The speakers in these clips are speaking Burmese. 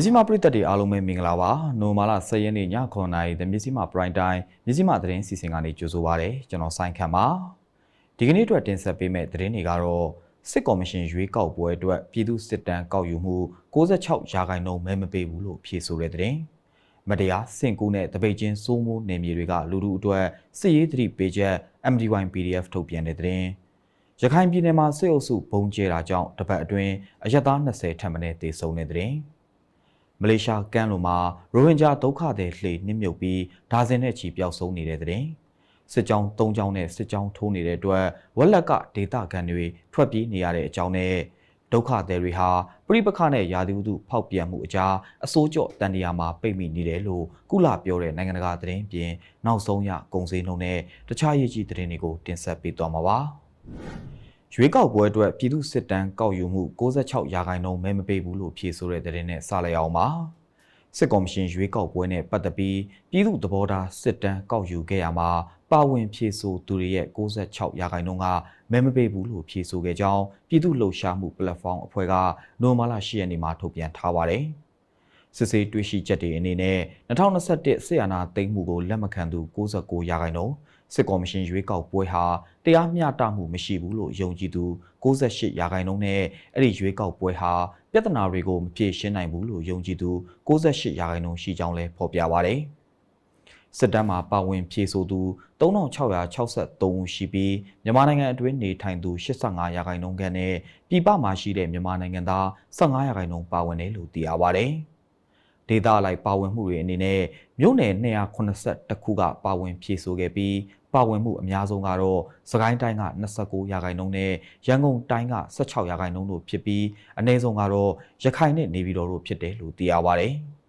မြစည်းမပရိသတ်တွေအားလုံးပဲမင်္ဂလာပါနိုမာလာ10ရက်နေ့ည9:00နာရီမြစည်းမ prime time မြစည်းမသတင်းစီစဉ်ကနေကြိုဆိုပါရစေကျွန်တော်ဆိုင်ခန့်ပါဒီကနေ့အတွက်တင်ဆက်ပေးမယ့်သတင်းတွေကတော့စစ်ကော်မရှင်ရွေးကောက်ပွဲအတွက်ပြည်သူစစ်တမ်းကောက်ယူမှု66ရာခိုင်နှုန်းမဲမပေးဘူးလို့ဖြေဆိုတဲ့သတင်းမတရားစင်ကူးနဲ့တပိတ်ချင်းစိုးမိုးနေမြေတွေကလူလူအတွက်စစ်ရေးသတိပေးချက် MDY PDF ထုတ်ပြန်တဲ့သတင်းရခိုင်ပြည်နယ်မှာစစ်အုပ်စုဘုံကျဲတာကြောင့်တပတ်အတွင်းအရက်သား20ထပ်မံတေဆုံးတဲ့သတင်း မလေးရှားကမ်းလွန်မှာရိုဟင်ဂျာဒုက္ခသည်လှေနှိမ့်မြုပ်ပြီးဒါဇင်နဲ့ချီပျောက်ဆုံးနေတဲ့တဲ့စစ်ကြောင်း၃ကြောင်းနဲ့စစ်ကြောင်းထိုးနေတဲ့အတွက်ဝက်လက်ကဒေသခံတွေထွက်ပြေးနေရတဲ့အကြောင်းနဲ့ဒုက္ခသည်တွေဟာပြိပခနဲ့ယာတိဝုဒဖောက်ပြန်မှုအကြားအစိုးကြော့တန်တရာမှာပိတ်မိနေတယ်လို့ကုလပြောတဲ့နိုင်ငံတကာသတင်းပြင်နောက်ဆုံးရကုံစင်းနှုံနဲ့တခြားရေးကြီးသတင်းတွေကိုတင်ဆက်ပေးသွားမှာပါ ရွေးကောက်ပွဲအတွက်ပြည်သူစစ်တမ်းကောက်ယူမှု66ရာခိုင်နှုန်းမဲမပေးဘူးလို့ဖြေဆိုတဲ့သတင်းနဲ့စလိုက်အောင်ပါစစ်ကော်မရှင်ရွေးကောက်ပွဲနဲ့ပတ်သက်ပြီးပြည်သူသဘောထားစစ်တမ်းကောက်ယူခဲ့ရမှာပါဝင်ဖြေဆိုသူတွေရဲ့66ရာခိုင်နှုန်းကမဲမပေးဘူးလို့ဖြေဆိုခဲ့ကြောင်းပြည်သူ့လှုပ်ရှားမှု platform အဖွဲ့ကနိုမာလာ10ရက်နေ့မှာထုတ်ပြန်ထားပါတယ်စစ်စေးတွေ့ရှိချက်တွေအနေနဲ့2021စစ်အာဏာသိမ်းမှုကိုလက်မခံသူ69ရာခိုင်နှုန်း စစ်ကော်မရှင်ရွေးကောက်ပွဲဟာတရားမျှတမှုမရှိဘူးလို့ယုံကြည်သူ68ရာခိုင်နှုန်းနဲ့အဲ့ဒီရွေးကောက်ပွဲဟာပြဿနာတွေကိုမဖြေရှင်းနိုင်ဘူးလို့ယုံကြည်သူ68ရာခိုင်နှုန်းရှိကြောင်းလည်းဖော်ပြပါရတယ်။စစ်တမ်းမှာပါဝင်ဖြေဆိုသူ3663ဦးရှိပြီးမြန်မာနိုင်ငံအတွင်းနေထိုင်သူ85ရာခိုင်နှုန်းခန့်နဲ့ပြည်ပမှာရှိတဲ့မြန်မာနိုင်ငံသား15ရာခိုင်နှုန်းပါဝင်တယ်လို့သိရပါဗျ။ ဒေသလိုက်ပါဝင်မှုတွေအနေနဲ့မြို့နယ်280ခုကပါဝင်ဖြည့်ဆို့ခဲ့ပြီးပါဝင်မှုအများဆုံးကတော့စကိုင်းတိုင်းက29ရာခိုင်နှုန်းနဲ့ရန်ကုန်တိုင်းက16ရာခိုင်နှုန်းတို့ဖြစ်ပြီးအနည်းဆုံးကတော့ရခိုင်နဲ့နေပြည်တော်တို့ဖြစ်တယ်လို့သိရပါဗျ။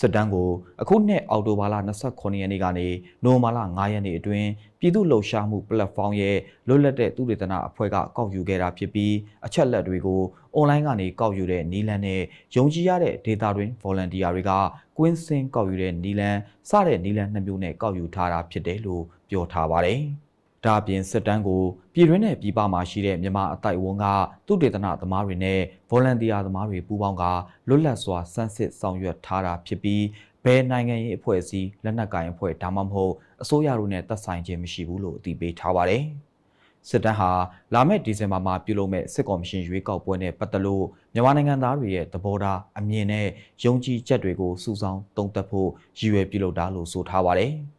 စစ်တမ်းကိုအခုနှစ်အောက်တိုဘာလ29ရက်နေ့ကနေနိုဝင်ဘာလ9ရက်နေ့အတွင်းပြည်သူ့လှုပ်ရှားမှု platform ရဲ့လွတ်လပ်တဲ့သူတေသနာအဖွဲ့ကကောက်ယူခဲ့တာဖြစ်ပြီးအချက်လက်တွေကိုအွန်လိုင်းကနေကောက်ယူတဲ့နီလန်နဲ့ယုံကြည်ရတဲ့ data တွင် volunteer တွေကကွင်းစင်းကောက်ယူတဲ့နီလန်စတဲ့နီလန်နှစ်မျိုးနဲ့ကောက်ယူထားတာဖြစ်တယ်လို့ပြောထားပါတယ်။ ဒါအပြင်စစ်တမ်းကိုပြည်တွင်းနဲ့ပြည်ပမှာရှိတဲ့မြန်မာအတိုက်အဝန်းကသူတေသနာသမားတွေနဲ့ volunteer သမားတွေပူးပေါင်းကလွတ်လပ်စွာစမ်းစစ်ဆောင်ရွက်ထားတာဖြစ်ပြီးဘယ်နိုင်ငံရေးအဖွဲ့အစည်းလက်နက်ကိုင်အဖွဲ့ဒါမှမဟုတ်အစိုးရတို့နဲ့သက်ဆိုင်ခြင်းမရှိဘူးလို့အတည်ပြုထားပါတယ်။စစ်တမ်းဟာလာမယ့်ဒီဇင်ဘာမှာပြုလုပ်မဲ့စစ်ကော်မရှင်ရွေးကောက်ပွဲနဲ့ပတ်သက်လို့မြန်မာနိုင်ငံသားတွေရဲ့သဘောထားအမြင်နဲ့ယုံကြည်ချက်တွေကိုစုဆောင်းသုံးသပ်ဖို့ရည်ရွယ်ပြုလုပ်တာလို့ဆိုထားပါတယ်။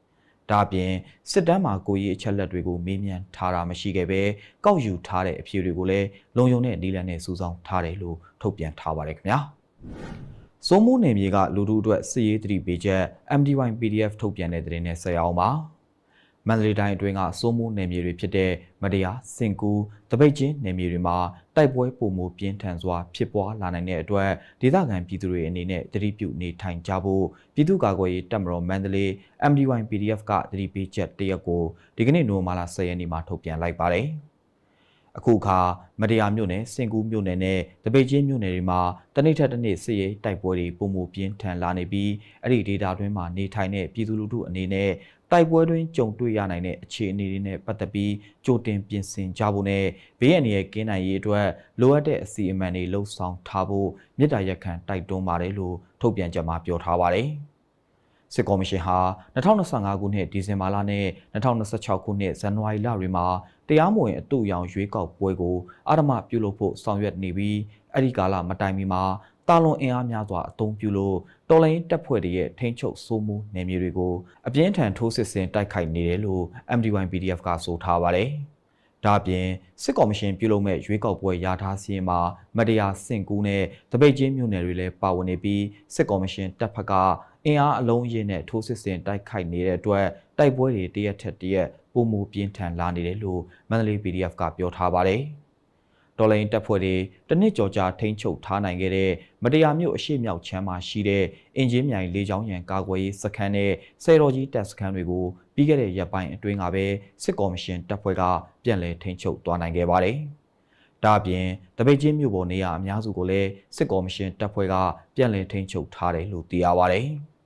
ဒါအပြင်စစ်တမ်းမှာကိုကြီးအချက်လက်တွေကိုမေးမြန်းထားတာမရှိခဲ့ပဲကောက်ယူထားတဲ့အဖြေတွေကိုလည်းလုံယုံတဲ့နည်းလမ်းနဲ့စုဆောင်းထားတယ်လို့ထုတ်ပြန်ထားပါတယ်ခင်ဗျာ။စိုးမိုးနယ်မြေကလူထုအတွက်စစ်ရေးတတိပေးချက် MDY PDF ထုတ်ပြန်တဲ့သတင်းနဲ့ဆက်ရအောင်ပါ မန္တလေးတိုင်းအတွင်းကစိုးမိုးနယ်မြေတွေဖြစ်တဲ့မတရားစင်ကူတပိတ်ချင်းနယ်မြေတွေမှာတိုက်ပွဲပုံမှုပြင်းထန်စွာဖြစ်ပွားလာနိုင်တဲ့အတွက်ဒေသခံပြည်သူတွေအနေနဲ့တတိပြုနေထိုင်ကြဖို့ပြည်သူ့ကာကွယ်ရေးတပ်မတော်မန္တလေး MDY PDF ကတတိပေးချက်တရက်ကိုဒီကနေ့နိုဝင်ဘာလ10ရက်နေ့မှာထုတ်ပြန်လိုက်ပါတယ်။ အခုအခါမတရားမြို့နယ်စင်ကူးမြို့နယ်နဲ့တပိတ်ချင်းမြို့နယ်တွေမှာတနေ့ထက်တစ်နေ့စစ်ရေးတိုက်ပွဲတွေပုံမူပြင်းထန်လာနေပြီးအဲ့ဒီဒေတာတွင်းမှာနေထိုင်တဲ့ပြည်သူလူထုအနေနဲ့တိုက်ပွဲတွင်ကြုံတွေ့ရနိုင်တဲ့အခြေအနေတွေနဲ့ပတ်သက်ပြီးကြိုတင်ပြင်ဆင်ကြဖို့နဲ့ဘေးအန္တရာယ်ကင်းနိုင်ရေးအတွက်လိုအပ်တဲ့အစီအမံတွေလှုပ်ဆောင်ထားဖို့မြစ်တာရက်ခံတိုက်တွန်းပါတယ်လို့ထုတ်ပြန်ကြမှာပြောထားပါတယ်။ စစ်ကော်မရှင်ဟာ2025ခုနှစ်ဒီဇင်ဘာလနဲ့2026ခုနှစ်ဇန်နဝါရီလတွေမှာတရားမဝင်အတူရောင်ရွေးကောက်ပွဲကိုအာရမပြုလုပ်ဖို့ဆောင်ရွက်နေပြီးအဲ့ဒီကာလမတိုင်မီမှာတာလွန်အင်အားများစွာအသုံးပြုလို့တော်လိုင်းတပ်ဖွဲ့တွေရဲ့ထိန်းချုပ်စိုးမိုးနယ်မြေတွေကိုအပြင်းထန်ထိုးစစ်ဆင်တိုက်ခိုက်နေတယ်လို့ MDY PDF ကဆိုထားပါတယ်။ဒါ့အပြင်စစ်ကော်မရှင်ပြုလုပ်မဲ့ရွေးကောက်ပွဲရထားစီရင်မှာမတရားစင့်ကူးနဲ့တပိတ်ချင်းမြို့နယ်တွေလည်းပါဝင်နေပြီးစစ်ကော်မရှင်တပ်ဖက်က အင်အားအလုံးရင်းနဲ့ထိုးစစ်ဆင်တိုက်ခိုက်နေတဲ့အတွက်တိုက်ပွဲတွေတရက်ထက်တရက်ပုံမူပြင်းထန်လာနေတယ်လို့မန္တလေး PDF ကပြောထားပါတယ်။ဒေါ်လာရင်တပ်ဖွဲ့တွေတနစ်ကြော်ကြာထိန်းချုပ်ထားနိုင်ခဲ့တဲ့မတရားမျိုးအရှိမြောက်ချမ်းမှာရှိတဲ့အင်ဂျင်မြိုင်လေးချောင်းရန်ကာကွယ်ရေးစခန်းနဲ့ဆယ်တော်ကြီးတပ်စခန်းတွေကိုပြီးခဲ့တဲ့ရက်ပိုင်းအတွင်းကပဲစစ်ကော်မရှင်တပ်ဖွဲ့ကပြန်လည်ထိန်းချုပ်သွားနိုင်ခဲ့ပါတယ်။ဒါအပြင်တပိတ်ချင်းမြို့ပေါ်နေရာအများစုကိုလည်းစစ်ကော်မရှင်တပ်ဖွဲ့ကပြန်လည်ထိန်းချုပ်ထားတယ်လို့သိရပါဗျ။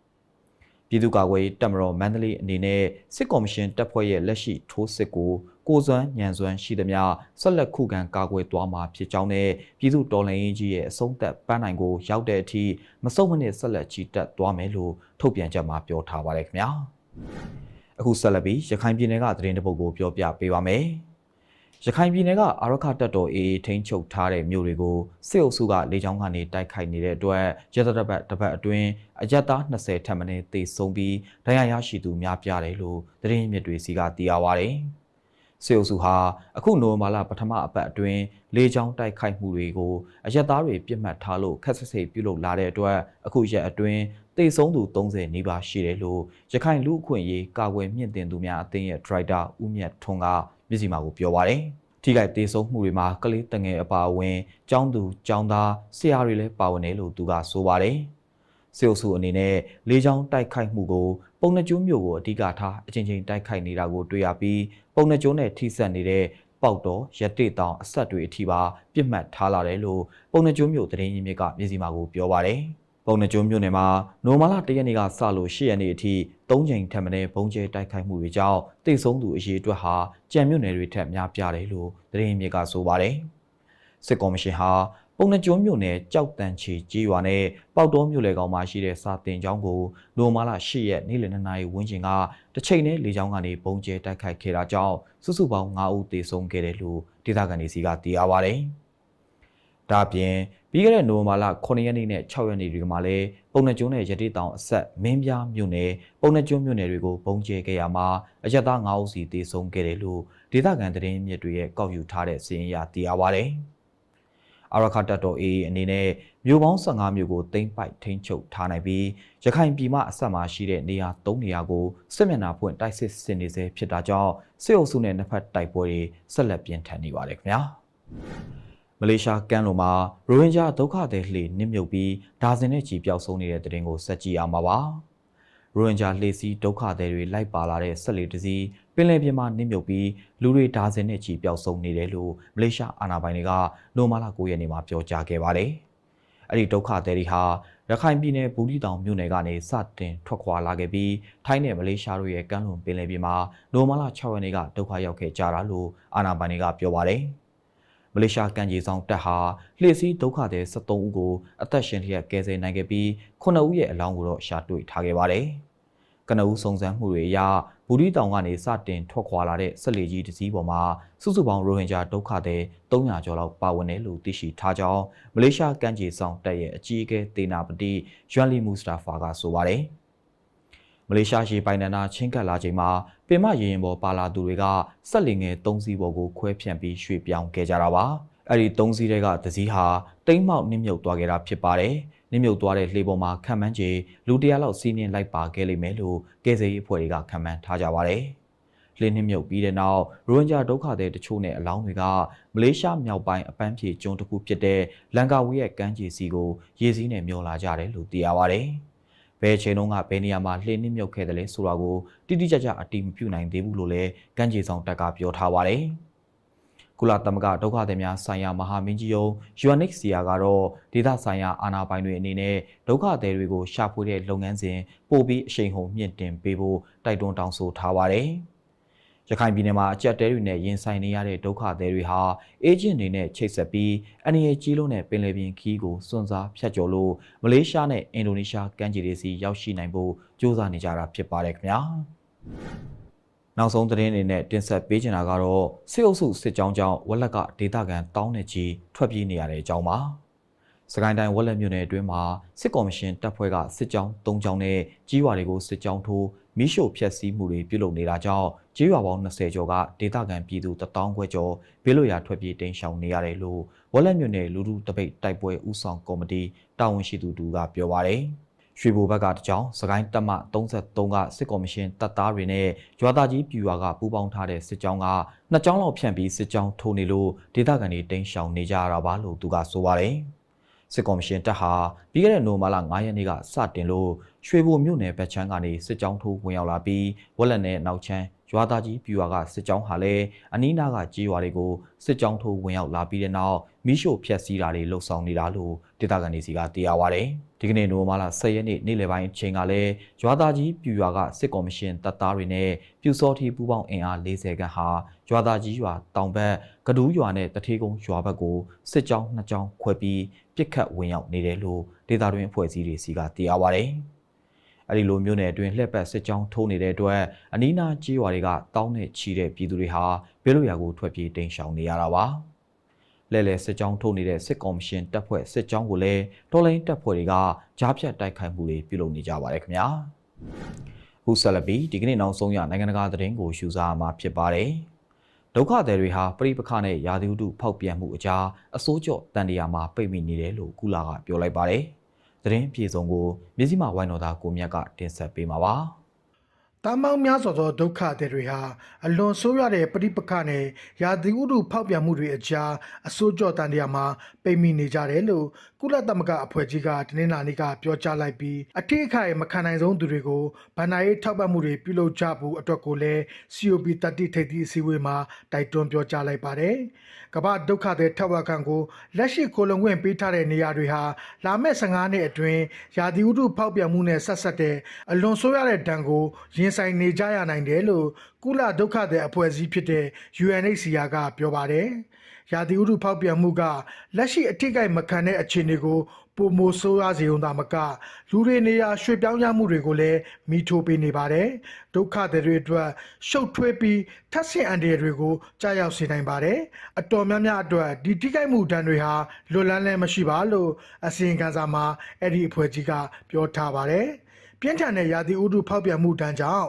ပြည်သူ့ကာကွယ်ရေးတပ်မတော်မန္တလေးအနေနဲ့စစ်ကော်မရှင်တပ်ဖွဲ့ရဲ့လက်ရှိထိုးစစ်ကိုကိုစွမ်းညံစွမ်းရှိသမျှဆက်လက်ခုခံကာကွယ်သွားမှာဖြစ်ကြောင်းနဲ့ပြည်သူတော်လှန်ရေးကြီးရဲ့အဆုံးသက်ပန်းနိုင်ကိုရောက်တဲ့အထိမစုံမနစ်ဆက်လက်ချီတက်သွားမယ်လို့ထုတ်ပြန်ချက်မှာပြောထားပါတယ်ခင်ဗျာအခုဆက်လက်ပြီးရခိုင်ပြည်နယ်ကသတင်းတပုတ်ကိုပြောပြပေးပါမယ် ရခိုင်ပြည်နယ်ကအာရခတပ်တော် AA ထိန်းချုပ်ထားတဲ့မြို့တွေကိုစစ်အုပ်စုကလေကြောင်းကနေတိုက်ခိုက်နေတဲ့အတွက်ရတရပတ်တစ်ပတ်အတွင်းအရက်သား20ထပ်မံတေဆုံးပြီးဒဏ်ရာရရှိသူများပြားတယ်လို့သတင်းမြစ်တွေစီကသိရပါဗျ။စစ်အုပ်စုဟာအခုနိုဝင်ဘာလပထမအပတ်အတွင်းလေကြောင်းတိုက်ခိုက်မှုတွေကိုအရက်သားတွေပြစ်မှတ်ထားလို့ခက်ဆစ်ဆိတ်ပြုလုပ်လာတဲ့အတွက်အခုရက်အတွင်းတေဆုံးသူ30နီးပါးရှိတယ်လို့ရခိုင်လူအခွင့်ရေးကာကွယ်မြင့်တင်သူများအသင်းရဲ့ဒရိုက်တာဦးမြတ်ထွန်းက မျက်စိမှာကိုပြောပါရယ်ထိခိုက်ဒေဆုံးမှုတွေမှာကလေးတငယ်အပါအဝင်ចောင်းသူចောင်းသားဆရာတွေလည်းပါဝင်တယ်လို့သူကဆိုပါတယ်စေအုပ်စုအနေနဲ့လေးချောင်းတိုက်ခိုက်မှုကိုပုံနှကျိုးမျိုးကိုအဓိကထားအချင်းချင်းတိုက်ခိုက်နေတာကိုတွေ့ရပြီးပုံနှကျိုးနဲ့ထိစပ်နေတဲ့ပေါက်တော်ရတိတောင်အဆက်တွေအထိပါပြစ်မှတ်ထားလာတယ်လို့ပုံနှကျိုးမျိုးသတင်းရင်းမြစ်ကမျက်စိမှာကိုပြောပါတယ်။ ပုံနှကျုံမြို့နယ်မှာနိုမာလာ၁ရက်နေ့ကစလို့၈ရက်နေ့အထိ၃ချိန်ထပ်မံဘုံကျဲတိုက်ခိုက်မှုတွေကြောင့်တိတ်ဆုံးသူအရေးအတွက်ဟာကြံမြို့နယ်တွေထက်များပြားတယ်လို့သတင်းမြေကဆိုပါတယ်။စစ်ကော်မရှင်ဟာပုံနှကျုံမြို့နယ်ကြောက်တန်ချီကြီးရွာနဲ့ပေါက်တော်မြို့လေကောင်မှာရှိတဲ့စာတင်ကျောင်းကိုနိုမာလာ၈ရက်နေ့လယ်၂နာရီဝန်းကျင်ကတစ်ချိန်နဲ့လေကြောင်းကနေပုံကျဲတိုက်ခိုက်ခဲ့တာကြောင့်စုစုပေါင်း9ဦးသေဆုံးခဲ့တယ်လို့ဒေသခံတွေစီကသိရပါတယ်။ဒါ့အပြင် ပြီးခဲ့တဲ့နိုဝင်ဘာလ9ရက်နေ့နဲ့6ရက်နေ့တွေမှာလည်းပုံနှကျွန်းနဲ့ရတိတောင်အဆက်မင်းပြားမြို့နယ်ပုံနှကျွန်းမြို့နယ်တွေကိုပုံကျဲခဲ့ရမှာအရက်သား9ဦးစီတေဆုံးခဲ့တယ်လို့ဒေသခံသတင်းမြစ်တွေရဲ့ကောက်ယူထားတဲ့စီရင်ရသိရပါဗျ။အာရခတ်တပ်တော် AA အနေနဲ့မြို့ပေါင်း15မြို့ကိုသိမ်းပိုက်ထိန်းချုပ်ထားနိုင်ပြီးရခိုင်ပြည်မအဆက်မှာရှိတဲ့နေရာ3နေရာကိုစစ်မျက်နှာဖွင့်တိုက်စစ်ဆင်နေစေဖြစ်တာကြောင့်စစ်အုပ်စုနဲ့နှစ်ဖက်တိုက်ပွဲတွေဆက်လက်ပြင်းထန်နေပါတယ်ခင်ဗျာ။ မလေးရှားကမ်းလွန်မှာရိုဟင်ဂျာဒုက္ခသည်လှေနစ်မြုပ်ပြီးဒါဇင်နဲ့ချီပျောက်ဆုံးနေတဲ့တဲ့တင်ကိုဆက်ကြည့်အောင်ပါပါ။ရိုဟင်ဂျာလှေစီးဒုက္ခသည်တွေလိုက်ပါလာတဲ့ဆက်လေတစည်းပင်လယ်ပြင်မှာနစ်မြုပ်ပြီးလူတွေဒါဇင်နဲ့ချီပျောက်ဆုံးနေတယ်လို့မလေးရှားအာဏာပိုင်တွေကနိုမာလာ9ရက်နေ့မှာပြောကြားခဲ့ပါတယ်။အဲ့ဒီဒုက္ခသည်တွေဟာရခိုင်ပြည်နယ်ဘူလီတောင်မြို့နယ်ကနေစတင်ထွက်ခွာလာခဲ့ပြီးထိုင်းနဲ့မလေးရှားတို့ရဲ့ကမ်းလွန်ပင်လယ်ပြင်မှာနိုမာလာ6ရက်နေ့ကဒုက္ခရောက်ခဲ့ကြတာလို့အာဏာပိုင်တွေကပြောပါတယ်။ မလေးရှားကံကြီးဆောင်တပ်ဟာလှည့်စည်းဒုက္ခသည်73ဦးကိုအသက်ရှင်လျက်ကယ်ဆယ်နိုင်ခဲ့ပြီး9ဦးရဲ့အလောင်းကိုတော့ရှာတွေ့ထားခဲ့ပါတယ်။ကနဦးစုံစမ်းမှုတွေအရဘူဒီတောင်ကနေစတင်ထွက်ခွာလာတဲ့ဆက်လေကြီးတစ်စီးပေါ်မှာစုစုပေါင်းရိုဟင်ဂျာဒုက္ခသည်300ကျော်လောက်ပါဝင်တယ်လို့သိရှိထားကြောင်းမလေးရှားကံကြီးဆောင်တပ်ရဲ့အကြီးအကဲဒေနာပတိယွမ်လီမူစတာဖာကဆိုပါတယ်။ မလေးရှားရေပိုင်နန္ဒာချင်းကပ်လာချိန်မှာပင်မရေရင်ပေါ်ပါလာသူတွေကဆက်လင်ငယ်၃စီးပေါ်ကိုခွဲဖြန့်ပြီးရွှေ့ပြောင်းခဲ့ကြတာပါအဲ့ဒီ၃စီးတွေကတစည်းဟာတိမ့်မောက်နစ်မြုပ်သွားခဲ့တာဖြစ်ပါတယ်နစ်မြုပ်သွားတဲ့လှေပေါ်မှာခံမှန်းချေလူတရာလောက်စီးနှင်းလိုက်ပါခဲ့လိမ့်မယ်လို့ကယ်ဆယ်ရေးအဖွဲ့တွေကခံမှန်းထားကြပါတယ်လှင်းနှမြုပ်ပြီးတဲ့နောက်ရိုဟင်ဂျာဒုက္ခသည်တချို့နဲ့အလောင်းတွေကမလေးရှားမြောက်ပိုင်းအပန်းဖြေကျွန်းတစ်ခုဖြစ်တဲ့လန်ကာဝီရဲ့ကမ်းခြေစီကိုရေစီးနဲ့မျောလာကြတယ်လို့သိရပါတယ်။ ဘယ်ချိန်တုန်းကဘယ်နေရာမှာလှေနစ်မြုပ်ခဲ့တယ်လဲဆိုတာကိုတိတိကျကျအတိမပြုနိုင်သေးဘူးလို့လည်းကမ်းခြေဆောင်တက်ကပြောထားပါတယ်။ကုလသမဂ္ဂဒုက္ခသည်များဆိုင်ရာမဟာမင်းကြီးယုံ UNHCR ကတော့ဒေသဆိုင်ရာအာဏာပိုင်တွေအနေနဲ့ဒုက္ခသည်တွေကိုရှာဖွေတဲ့လုပ်ငန်းစဉ်ပို့ပြီးအရှိန်ဟုန်မြင့်တင်ပေးဖို့တိုက်တွန်းတောင်းဆိုထားပါတယ်။ ရခိုင်ပြည်နယ်မှာအကြက်တဲတွေနဲ့ရင်ဆိုင်နေရတဲ့ဒုက္ခသည်တွေဟာအေဂျင့်တွေနဲ့ချိတ်ဆက်ပြီးအနေအကြီးလုံးနဲ့ပင်လယ်ပြင်ခီးကိုစွန့်စားဖျက်ကျော်လို့မလေးရှားနဲ့အင်ဒိုနီးရှားကမ်းခြေတွေစီရောက်ရှိနိုင်ဖို့ကြိုးစားနေကြတာဖြစ်ပါတယ်ခင်ဗျာနောက်ဆုံးသတင်းအနေနဲ့တင်ဆက်ပေးချင်တာကတော့စစ်အုပ်စုစစ်ကြောင်းကြောင့်ဝက်လက်ကဒေသခံတောင်းနဲ့ချီထွက်ပြေးနေရတဲ့အကြောင်းပါစကိုင်းတိုင်းဝက်လက်မြို့နယ်အတွင်းမှာစစ်ကော်မရှင်တပ်ဖွဲ့ကစစ်ကြောင်း၃ကြောင်းနဲ့ကြီးဝါတွေကိုစစ်ကြောင်းထိုး မိရှို့ဖျက်ဆီးမှုတွေပြုလုပ်နေတာကြောင့်ကြေးရွာပေါင်း20ကျော်ကဒေသခံပြည်သူ1000ခွဲကျော်ဘေးလွတ်ရာထွက်ပြေးတိမ်းရှောင်နေရတယ်လို့ဝက်လက်မြို့နယ်လူထုတပိတ်တိုက်ပွဲဦးဆောင်ကော်မတီတာဝန်ရှိသူတူကပြောပါရယ်ရွှေဘိုဘက်ကတကြောင်စကိုင်းတပ်မ33ကစစ်ကော်မရှင်တပ်သားတွေနဲ့ရွာသားကြီးပြူရွာကပူးပေါင်းထားတဲ့စစ်ကြောင်းကနှစ်ကြောင်းလောက်ဖြန့်ပြီးစစ်ကြောင်းထိုးနေလို့ဒေသခံတွေတိမ်းရှောင်နေကြရတာပါလို့သူကဆိုပါရယ် စစ်ကော်မရှင်တပ်ဟာပြီးခဲ့တဲ့နိုဝင်ဘာလ9ရက်နေ့ကစတင်လို့ရွှေဘိုမြို့နယ်ဘက်ချမ်းကနေစစ်ကြောင်းထိုးဝင်ရောက်လာပြီးဝက်လက်နဲ့နောက်ချမ်း ရွာသားကြီးပြူရွာကစစ်ကြောင်းဟာလည်းအနီးနားကကြေးရွာတွေကိုစစ်ကြောင်းထိုးဝင်ရောက်လာပြီးတဲ့နောက်မိရှို့ဖျက်ဆီးတာတွေလှုပ်ဆောင်နေတာလို့ဒေသခံတွေစီကသိရပါဗျ။ဒီကနေ့နိုဝင်ဘာလ10ရက်နေ့နေ့လယ်ပိုင်းအချိန်ကလည်းရွာသားကြီးပြူရွာကစစ်ကော်မရှင်တပ်သားတွေနဲ့ပြူစောထီပူပေါင်းအင်အား40ခန့်ဟာရွာသားကြီးရွာတောင်ဘက်ကဒူးရွာနဲ့တထေးကုန်းရွာဘက်ကိုစစ်ကြောင်းနှစ်ကြောင်းခွဲပြီးပြစ်ခတ်ဝင်ရောက်နေတယ်လို့ဒေသတွင်းအဖွဲ့အစည်းတွေစီကသိရပါဗျ။ အဲဒီလိုမျိုးနယ်အတွင်းလှက်ပတ်စစ်ကြောင်းထိုးနေတဲ့အတွက်အနီးနားကြေးရွာတွေကတောင်းနဲ့ချီတဲ့ပြည်သူတွေဟာဘေးလွတ်ရာကိုထွက်ပြေးတိမ်းရှောင်နေရတာပါ။လဲလဲစစ်ကြောင်းထိုးနေတဲ့စစ်ကော်မရှင်တပ်ဖွဲ့စစ်ကြောင်းကိုလည်းတော်လိုင်းတပ်ဖွဲ့တွေကကြားဖြတ်တိုက်ခိုက်မှုတွေပြုလုပ်နေကြပါတယ်ခင်ဗျာ။အခုဆက်လက်ပြီးဒီကနေ့နောက်ဆုံးရနိုင်ငံတကာသတင်းကိုရှုစားမှာဖြစ်ပါတယ်။ဒုက္ခသည်တွေဟာပြိပခနဲ့ရာသီဥတုဖောက်ပြန်မှုအကြားအစိုးကြော့တန်တရာမှာပိတ်မိနေတယ်လို့ကုလာကပြောလိုက်ပါတယ်။ သတင်းပြေဆုံးကိုမြစည်းမဝိုင်းတော်သားကိုမြတ်ကတင်ဆက်ပေးမှာပါ။တမ်းမောင်းများစွာသောဒုက္ခတွေတွေဟာအလွန်ဆိုးရတဲ့ပဋိပက္ခနဲ့ရာသီဥတုဖောက်ပြန်မှုတွေအကြားအစိုးကြောတန်တရားမှာပိတ်မိနေကြတယ်လို့ ကုလသမဂ္ဂအဖွဲ့ကြီးကတနင်္လာနေ့ကပြောကြားလိုက်ပြီးအထစ်အခိုက်မခံနိုင်ဆုံးသူတွေကိုဗန်နာရေးထောက်ပံ့မှုတွေပြုလုပ်ကြဖို့အတွက်ကိုလည်း COP တတိထိပ်သီးအစည်းအဝေးမှာတိုက်တွန်းပြောကြားလိုက်ပါတယ်။ကမ္ဘာဒုက္ခတွေထက်ဝက်ခံကိုလက်ရှိကိုလုံခွင့်ပေးထားတဲ့နေရာတွေဟာလာမယ့်15နှစ်အတွင်းရာသီဥတုဖောက်ပြန်မှုနဲ့ဆက်ဆက်တဲ့အလွန်ဆိုးရတဲ့ဒဏ်ကိုရင်ဆိုင်နေကြရနိုင်တယ်လို့ကုလဒုက္ခတွေအဖွဲ့အစည်းဖြစ်တဲ့ UNHCR ကပြောပါတယ်။ ရာသီဥတုဖောက်ပြန်မှုကလက်ရှိအထိကိမခံတဲ့အခြေအနေကိုပုံမိုဆိုးရစေုံသာမကလူတွေနေရာရွှေ့ပြောင်းရမှုတွေကိုလည်းမိထိုးပေးနေပါတယ်။ဒုက္ခတွေအတွက်ရှုပ်ထွေးပြီးထပ်ဆင့်အန်ဒီတွေကိုကြားရောက်စေနိုင်ပါတယ်။အတော်များများအတွက်ဒီထိကိမှုဒဏ်တွေဟာလွတ်လန်းလည်းမရှိပါလို့အစီရင်ခံစာမှာအဲ့ဒီအဖွဲ့ကြီးကပြောထားပါတယ်။ပြင်းထန်တဲ့ရာသီဥတုဖောက်ပြန်မှုဒဏ်ကြောင့်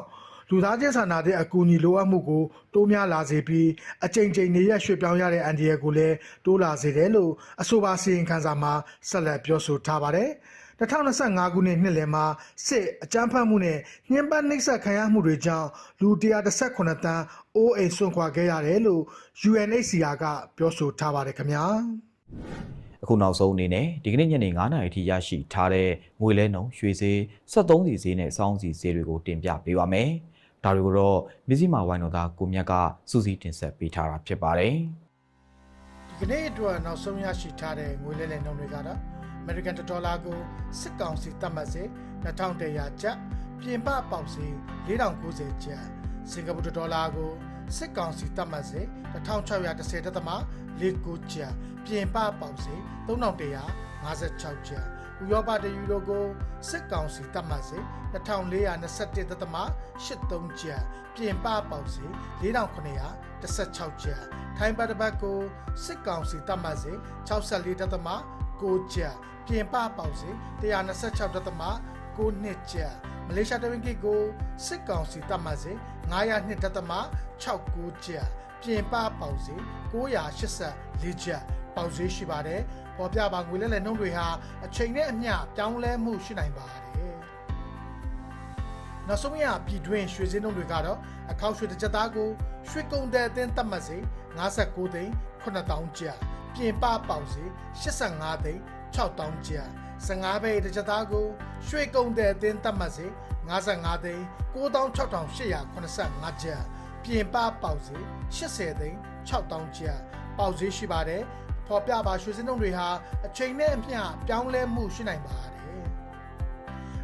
လူသားချင်းစာနာတဲ့အကူအညီလိုအပ်မှုကိုတိုးများလာစေပြီးအကြိမ်ကြိမ်နေရရွှေ့ပြောင်းရတဲ့အန်ဒီရကိုလည်းတိုးလာစေတယ်လို့အဆိုပါစီရင်ခံစာမှာဆက်လက်ပြောဆိုထားပါတယ်။2025ခုနှစ်နှစ်လယ်မှာစစ်အကြမ်းဖက်မှုနဲ့ညှဉ်းပန်းနှိပ်စက်ခံရမှုတွေကြောင့်လူ118တန်းအိုးအိမ်ဆွန့်ခွာခဲ့ရတယ်လို့ UNHCR ကပြောဆိုထားပါတယ်ခင်ဗျာ။အခုနောက်ဆုံးအနေနဲ့ဒီကနေ့ညနေ9:00နာရီထိရရှိထားတဲ့ငွေလဲနှုန်းရွှေဈေး73စီဈေးနဲ့စောင်းစီဈေးတွေကိုတင်ပြပေးပါမယ်။ ဒါတွေကိုတော့မြစည်းမာဝိုင်းတော်သားကိုမြတ်ကစူးစီးတင်ဆက်ပေးထားတာဖြစ်ပါတယ်ဒီကနေ့အတွက်နောက်ဆုံးရရှိထားတဲ့ငွေလဲလှယ်နှုန်းတွေကတော့ American ဒေါ်လာကိုစစ်ကောင်စီတတ်မှတ်စေ2100ကျပ်ပြင်ပပေါက်စေ4090ကျပ်စင်ကာပူဒေါ်လာကိုစစ်ကောင်စီတတ်မှတ်စေ1610တက်သမ49ကျပ်ပြင်ပပေါက်စေ3156ကျပ် ဥရောပတယူရိုကိုစစ်ကောင်စီတတ်မှတ်စေ2421တက်သမ83ကျပ်ပြင်ပပေါက်စေ4916ကျပ်ထိုင်းပတ်တပတ်ကိုစစ်ကောင်စီတတ်မှတ်စေ64တက်သမ6ကျပ်ပြင်ပပေါက်စေ126တက်သမ9နှစ်ကျပ်မလေးရှားတဝင်းကိကိုစစ်ကောင်စီတတ်မှတ်စေ902တက်သမ69ကျပ်ပြင်ပပေါက်စေ984ကျပ် ပေါက်ဈေးရှိပါတယ်ပေါ်ပြပါငွေလဲလဲနှုန်းတွေဟာအချိန်နဲ့အမျှပြောင်းလဲမှုရှိနိုင်ပါတယ်နောက်ဆုံးရပြည်တွင်းရွှေစင်းနှုန်းတွေကတော့အခောက်ရွှေတစ်ကြက်သားကိုရွှေကုန်တဲ့အသင်းတတ်မှတ်စေ59သိန်း9000ကျပ်ပြင်ပပေါက်စေ85သိန်း6000ကျပ်15ဘိတ်တစ်ကြက်သားကိုရွှေကုန်တဲ့အသင်းတတ်မှတ်စေ55သိန်း96,885ကျပ်ပြင်ပပေါက်စေ80သိန်း6000ကျပ်ပေါက်ဈေးရှိပါတယ် ဖော်ပြပါရွှေစင်းနှုန်းတွေဟာအချိန်နဲ့အမျှပြောင်းလဲမှုရှိနိုင်ပါတယ်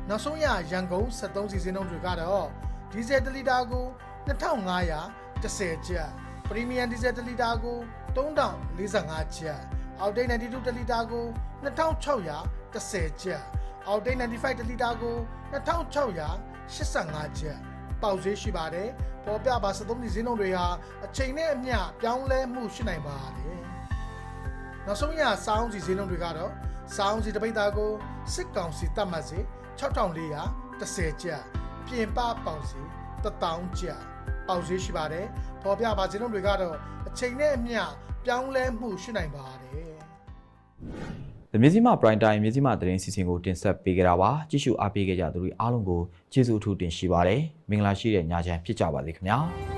နောက်ဆုံးရရန်ကုန်73စီစင်းနှုန်းတွေကတော့ဒီဇယ်1လီတာကို2510ကျပ်ပရီမီယံဒီဇယ်1လီတာကို3045ကျပ်အောက်တိတ်92တလီတာကို2610ကျပ်အောက်တိတ်95တလီတာကို2685ကျပ်ပေါက်ဈေးရှိပါတယ်ပေါ်ပြပါ73စီစင်းနှုန်းတွေဟာအချိန်နဲ့အမျှပြောင်းလဲမှုရှိနိုင်ပါတယ် နောက်ဆုံးရစောင်းစီစင်းလုံးတွေကတော့စောင်းစီတပိတ်သားကိုစစ်ကောင်စီတတ်မှတ်စီ6410ကျပ်ပြင်ပပေါင်စီ1000ကျပ်ပေါက်ဈေးရှိပါတယ်ပေါ်ပြပါစင်းလုံးတွေကတော့အချိန်နဲ့အမျှပြောင်းလဲမှုရှိနိုင်ပါတယ်။ဒီမြစည်းမ prime time မြစည်းမသတင်းစီစဉ်ကိုတင်ဆက်ပေးကြတာပါ။ကြည့်ရှုအားပေးကြကြသူတွေအားလုံးကိုကျေးဇူးအထူးတင်ရှိပါတယ်။မင်္ဂလာရှိတဲ့ညချမ်းဖြစ်ကြပါစေခင်ဗျာ။